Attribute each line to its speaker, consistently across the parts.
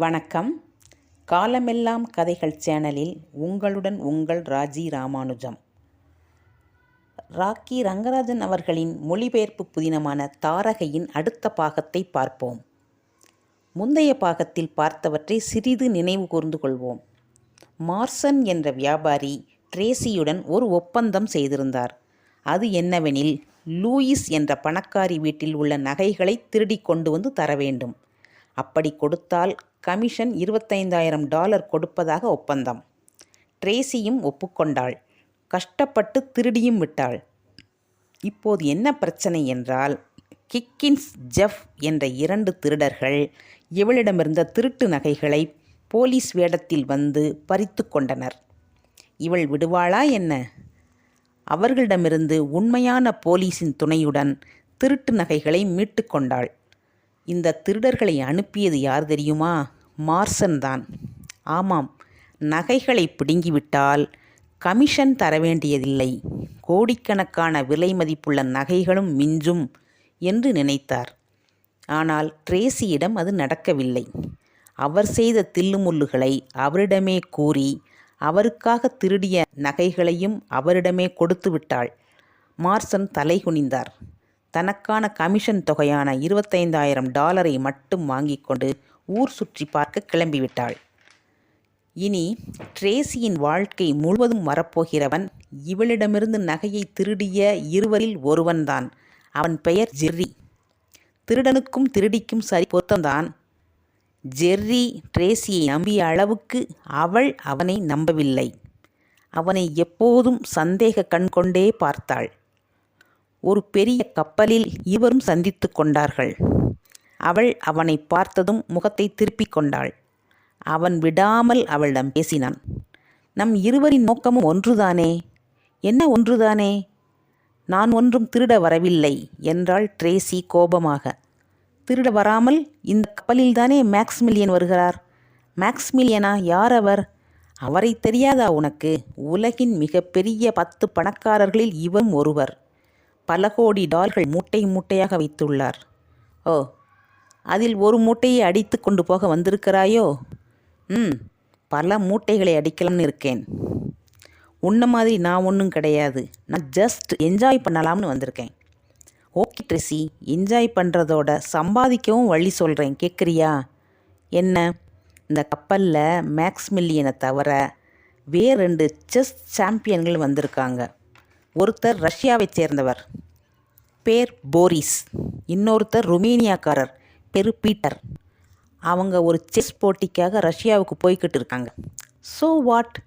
Speaker 1: வணக்கம். காலமெல்லாம் கதைகள் சேனலில் உங்களுடன் உங்கள் ராஜி ராமானுஜம். ராக்கி ரங்கராஜன் அவர்களின் மொழிபெயர்ப்பு புதினமான தாரகையின் அடுத்த பாகத்தை பார்ப்போம். முந்தைய பாகத்தில் பார்த்தவற்றை சிறிது நினைவு கூர்ந்து கொள்வோம். மார்சன் என்ற வியாபாரி ட்ரேசியுடன் ஒரு ஒப்பந்தம் செய்திருந்தார். அது என்னவெனில் லூயிஸ் என்ற பணக்காரி வீட்டில் உள்ள நகைகளை திருடி கொண்டு வந்து தர வேண்டும். அப்படி கொடுத்தால் கமிஷன் இருபத்தைந்தாயிரம் டாலர் கொடுப்பதாக ஒப்பந்தம். ட்ரேசியும் ஒப்புக்கொண்டாள். கஷ்டப்பட்டு திருடியும் விட்டாள். இப்போது என்ன பிரச்சனை என்றால் கிக்கின்ஸ் ஜெஃப் என்ற இரண்டு திருடர்கள் இவளிடமிருந்த திருட்டு நகைகளை போலீஸ் வேடத்தில் வந்து பறித்து கொண்டனர். இவள் விடுவாளா என்ன? அவர்களிடமிருந்து உண்மையான போலீஸின் துணையுடன் திருட்டு நகைகளை மீட்டு கொண்டாள். இந்த திருடர்களை அனுப்பியது யார் தெரியுமா? மார்சன் தான். ஆமாம் நகைகளை பிடுங்கிவிட்டால் கமிஷன் தர வேண்டியதில்லை. கோடிக்கணக்கான விலை மதிப்புள்ள நகைகளும் மிஞ்சும் என்று நினைத்தார். ஆனால் ட்ரேசியிடம் அது நடக்கவில்லை. அவர் செய்த தில்லுமுல்லுகளை அவரிடமே கூறி அவருக்காக திருடிய நகைகளையும் அவரிடமே கொடுத்து விட்டாள் மார்சன் தலைகுனிந்தார். தனக்கான கமிஷன் தொகையான இருபத்தைந்தாயிரம் டாலரை மட்டும் வாங்கி கொண்டு ஊர் சுற்றி பார்க்க கிளம்பிவிட்டாள். இனி ட்ரேசியின் வாழ்க்கை முழுவதும் வரப்போகிறவன் இவளிடமிருந்து நகையை திருடிய இருவரில் ஒருவன்தான். அவன் பெயர் ஜெர்ரி. திருடனுக்கும் திருடிக்கும் சரி பொருத்தம்தான். ஜெர்ரி ட்ரேசியை நம்பிய அளவுக்கு அவள் அவனை நம்பவில்லை. அவனை எப்போதும் சந்தேக கண் கொண்டே பார்த்தாள். ஒரு பெரிய கப்பலில் இருவரும் சந்தித்து கொண்டார்கள். அவள் அவனை பார்த்ததும் முகத்தை திருப்பிக் கொண்டாள். அவன் விடாமல் அவளிடம் பேசினான். நம் இருவரின் நோக்கமும் ஒன்றுதானே? என்ன ஒன்றுதானே? நான் ஒன்றும் திருட வரவில்லை என்றாள் ட்ரேசி கோபமாக. திருட வராமல் இந்த கப்பலில்தானே மேக்ஸ்மில்லியன் வருகிறார்? மேக்ஸ்மில்லியனா? யார் அவர்? அவரை தெரியாதா உனக்கு? உலகின் மிகப்பெரிய பத்து பணக்காரர்களில் இவரும் ஒருவர். பல கோடி டால்கள் மூட்டை மூட்டையாக வைத்துள்ளார். ஓ அதில் ஒரு மூட்டையை அடித்து கொண்டு போக வந்திருக்கிறாயோ? ம் பல மூட்டைகளை அடிக்கலாம்னு இருக்கேன். உன்ன மாதிரி நான் ஒன்றும் கிடையாது. நான் ஜஸ்ட் என்ஜாய் பண்ணலாம்னு வந்திருக்கேன். ஓகே ட்ரெஸி என்ஜாய் பண்ணுறதோட சம்பாதிக்கவும் வழி சொல்கிறேன் கேட்குறியா என்ன? இந்த கப்பலில் மேக்ஸ் மில்லியனை தவிர வேறு ரெண்டு செஸ் சாம்பியன்கள் வந்திருக்காங்க. ஒருத்தர் ரஷ்யாவைச் சேர்ந்தவர். பேர் போரிஸ். இன்னொருத்தர் ருமேனியாக்காரர். பெரு பீட்டர். அவங்க ஒரு செஸ் போட்டிக்காக ரஷ்யாவுக்கு போய்கிட்டு இருக்காங்க. ஸோ வாட்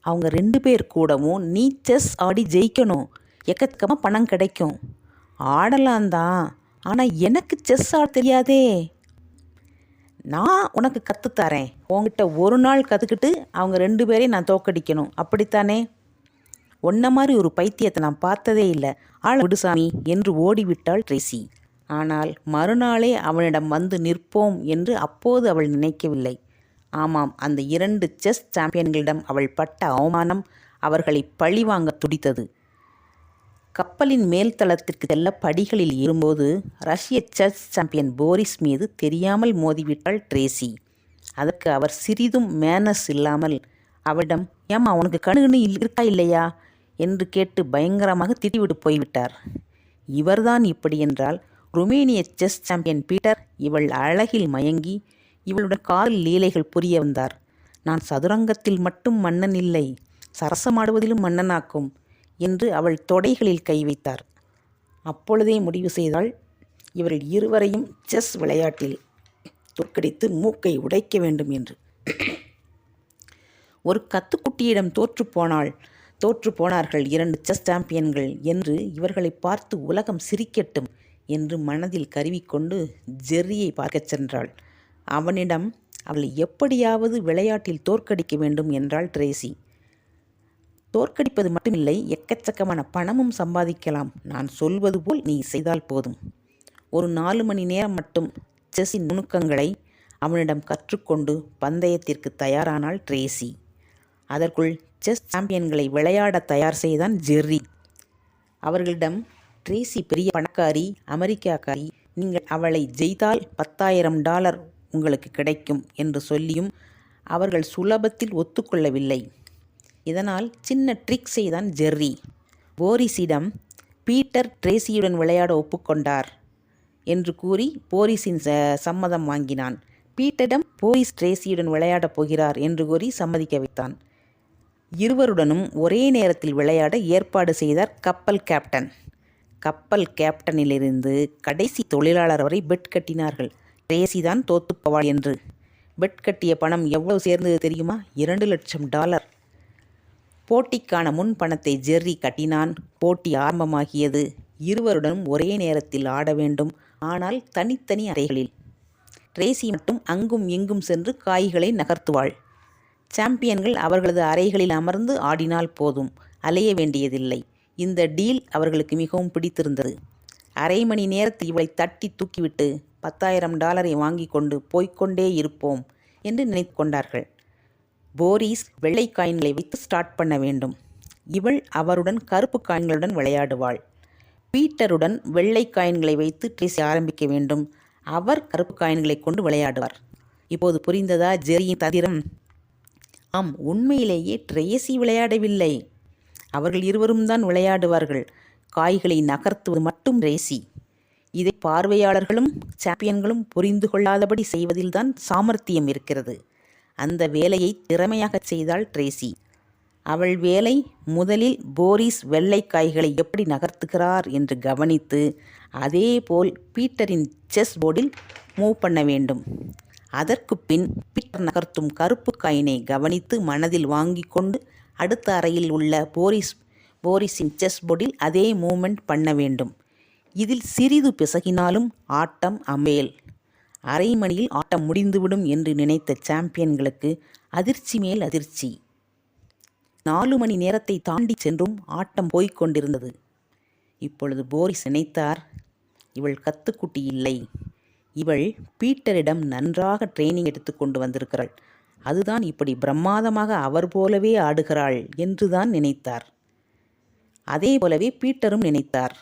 Speaker 1: அவங்க ரெண்டு பேர் கூடவும் நீ செஸ் ஆடி ஜெயிக்கணும். எக்கச்சக்கமாக பணம் கிடைக்கும். ஆடலாம் தான். ஆனால் எனக்கு செஸ் ஆட தெரியாதே. நான் உனக்கு கற்றுத்தரேன் உங்ககிட்ட ஒரு நாள் கற்றுக்கிட்டு அவங்க ரெண்டு பேரையும் நான் தோக்கடிக்கணும் அப்படித்தானே? ஒன்ன மாதிரி ஒரு பைத்தியத்தை நான் பார்த்ததே இல்லை. ஆள் விடுசாமி என்று ஓடிவிட்டாள் ட்ரேசி. ஆனால் மறுநாளே அவனிடம் வந்து நிற்போம் என்று அப்போது அவள் நினைக்கவில்லை. ஆமாம் அந்த இரண்டு செஸ் சாம்பியன்களிடம் அவள் பட்ட அவமானம் அவர்களை பழிவாங்க துடித்தது. கப்பலின் மேல் தளத்திற்கு செல்ல படிகளில் ஏறும்போது ரஷ்ய செஸ் சாம்பியன் போரிஸ் மீது தெரியாமல் மோதிவிட்டாள் ட்ரேசி. அதற்கு அவர் சிறிதும் மேனஸ் இல்லாமல் அவரிடம் ஏம்மா உனக்கு கணுகுன்னு இருக்கா இல்லையா? என்று கேட்டு பயங்கரமாக திட்டிவிட்டு போய்விட்டார். இவர்தான் இப்படி என்றால் ருமேனிய செஸ் சாம்பியன் பீட்டர் இவள் அழகில் மயங்கி இவளுடன் காதல் லீலைகள் புரிய வந்தார். நான் சதுரங்கத்தில் மட்டும் மன்னன் இல்லை சரசமாடுவதிலும் மன்னனாக்கும் என்று அவள் தொடைகளில் கை வைத்தார். அப்பொழுதே முடிவு செய்தால் இவர்கள் இருவரையும் செஸ் விளையாட்டில் தோற்கடித்து மூக்கை உடைக்க வேண்டும் என்று. ஒரு கத்துக்குட்டியிடம் தோற்று போனாள். தோற்று போனார்கள். இரண்டு செஸ் சாம்பியன்கள் என்று இவர்களை பார்த்து உலகம் சிரிக்கட்டும் என்று மனதில் கருவிக்கொண்டு ஜெர்ரியை பார்க்கச் சென்றாள். அவனிடம் அவளை எப்படியாவது விளையாட்டில் தோற்கடிக்க வேண்டும் என்றாள் ட்ரேசி. தோற்கடிப்பது மட்டுமில்லை எக்கச்சக்கமான பணமும் சம்பாதிக்கலாம். நான் சொல்வது போல் நீ செய்தால் போதும். ஒரு நாலு மணி நேரம் மட்டும் செஸ்ஸின் நுணுக்கங்களை அவனிடம் கற்றுக்கொண்டு பந்தயத்திற்கு தயாரானாள் ட்ரேசி. அதற்குள் செஸ் சாம்பியன்களை விளையாட தயார் செய்தான் ஜெர்ரி. அவர்களிடம் ட்ரேசி பெரிய பணக்காரி அமெரிக்காக்காரி நீங்கள் அவளை ஜெயித்தால் பத்தாயிரம் டாலர் உங்களுக்கு கிடைக்கும் என்று சொல்லியும் அவர்கள் சுலபத்தில் ஒத்துக்கொள்ளவில்லை. இதனால் சின்ன ட்ரிக் செய்தான் ஜெர்ரி. போரிஸிடம் பீட்டர் ட்ரேசியுடன் விளையாட ஒப்புக்கொண்டார் என்று கூறி போரிஸின் ச- சம்மதம் வாங்கினான். பீட்டரிடம் போரிஸ் ட்ரேசியுடன் விளையாடப் போகிறார் என்று கூறி சம்மதிக்க வைத்தான். இருவருடனும் ஒரே நேரத்தில் விளையாட ஏற்பாடு செய்தார் கப்பல் கேப்டன். கப்பல் கேப்டனிலிருந்து கடைசி தொழிலாளர் வரை பெட் கட்டினார்கள். ட்ரேசி தான் தோத்துப்பவாள் என்று. பெட் கட்டிய பணம் எவ்வளவு சேர்ந்தது தெரியுமா? இரண்டு லட்சம் டாலர். போட்டிக்கான முன் பணத்தை ஜெர்ரி கட்டினான். போட்டி ஆரம்பமாகியது. இருவருடனும் ஒரே நேரத்தில் ஆட வேண்டும். ஆனால் தனித்தனி அறைகளில். ட்ரேசி மட்டும் அங்கும் இங்கும் சென்று காய்களை நகர்த்துவாள். சாம்பியன்கள் அவர்களது அறைகளில் அமர்ந்து ஆடினால் போதும் அலைய வேண்டியதில்லை. இந்த டீல் அவர்களுக்கு மிகவும் பிடித்திருந்தது. அரை மணி நேரத்தில் இவளை தட்டி தூக்கிவிட்டு பத்தாயிரம் டாலரை வாங்கி கொண்டு போய்க்கொண்டே இருப்போம் என்று நினைத்து கொண்டார்கள். போரிஸ் வெள்ளை காயின்களை வைத்து ஸ்டார்ட் பண்ண வேண்டும். இவள் அவருடன் கருப்பு காயின்களுடன் விளையாடுவாள். பீட்டருடன் வெள்ளை காயின்களை வைத்து ட்ரீஸ் ஆரம்பிக்க வேண்டும். அவர் கருப்பு காயின்களை கொண்டு விளையாடுவார். இப்போது புரிந்ததா ஜெரியின் தந்திரம்? ஆம் உண்மையிலேயே ட்ரேசி விளையாடவில்லை. அவர்கள் இருவரும் தான் விளையாடுவார்கள். காய்களை நகர்த்துவது மட்டும் ரேசி இதை பார்வையாளர்களும் சாம்பியன்களும் புரிந்து கொள்ளாதபடி செய்வதில்தான் சாமர்த்தியம் இருக்கிறது. அந்த வேலையை திறமையாகச் செய்தாள் ட்ரேசி. அவள் வேலை முதலில் போரிஸ் வெள்ளை காய்களை எப்படி நகர்த்துகிறார் என்று கவனித்து அதேபோல் பீட்டரின் செஸ் போர்டில் மூவ் பண்ண வேண்டும். அதற்கு பின் பிட்டர் நகர்த்தும் கருப்பு காயினை கவனித்து மனதில் வாங்கி கொண்டு அடுத்த அறையில் உள்ள போரிஸ் போரிஸின் செஸ் போர்டில் அதே மூமெண்ட் பண்ண வேண்டும். இதில் சிறிது பிசகினாலும் ஆட்டம் அமேல் அரை மணியில் ஆட்டம் முடிந்துவிடும் என்று நினைத்த சாம்பியன்களுக்கு அதிர்ச்சி மேல் அதிர்ச்சி. நாலு மணி நேரத்தை தாண்டி சென்றும் ஆட்டம் போய்க் கொண்டிருந்தது. இப்பொழுது போரிஸ் நினைத்தார் இவள் கத்துக்குட்டி இல்லை. இவள் பீட்டரிடம் நன்றாக ட்ரைனிங் எடுத்துக்கொண்டு வந்திருக்கிறாள். அதுதான் இப்படி பிரம்மாதமாக அவர் போலவே ஆடுகிறாள் என்றுதான் நினைத்தார். அதே போலவே பீட்டரும் நினைத்தார்.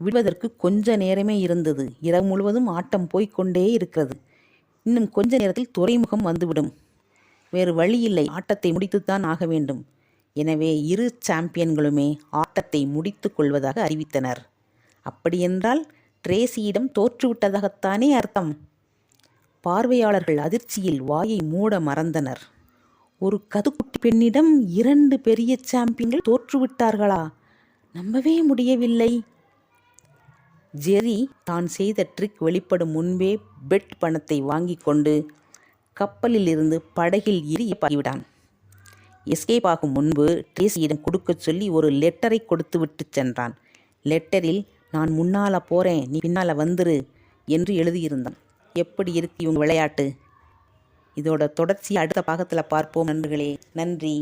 Speaker 1: விடுவதற்கு கொஞ்ச நேரமே இருந்தது. இரவு முழுவதும் ஆட்டம் போய்கொண்டே இருக்கிறது. இன்னும் கொஞ்ச நேரத்தில் துறைமுகம் வந்துவிடும். வேறு வழி இல்லை. ஆட்டத்தை முடித்துத்தான் ஆக வேண்டும். எனவே இரு சாம்பியன்களுமே ஆட்டத்தை முடித்து கொள்வதாக அறிவித்தனர். அப்படியென்றால் ட்ரேசியிடம் தோற்றுவிட்டதாகத்தானே அர்த்தம்? பார்வையாளர்கள் அதிர்ச்சியில் வாயை மூட மறந்தனர். ஒரு கதுக்குட்டி பெண்ணிடம் இரண்டு பெரிய சாம்பியன்கள் தோற்றுவிட்டார்களா? நம்பவே முடியவில்லை. ஜெரி தான் செய்த ட்ரிக் வெளிப்படும் முன்பே பெட் பணத்தை வாங்கி கொண்டு கப்பலில் இருந்து படகில் ஏறி பாகிவிட்டான் எஸ்கேப் ஆகும் முன்பு ட்ரேசியிடம் கொடுக்கச் சொல்லி ஒரு லெட்டரை கொடுத்துவிட்டு சென்றான். லெட்டரில் நான் முன்னால போகிறேன் நீ பின்னால் வந்துரு என்று எழுதியிருந்தான். எப்படி இருக்கு இவங்க விளையாட்டு? இதோட தொடர்ச்சியை அடுத்த பாகத்தில் பார்ப்போம் நண்பர்களே. நன்றி.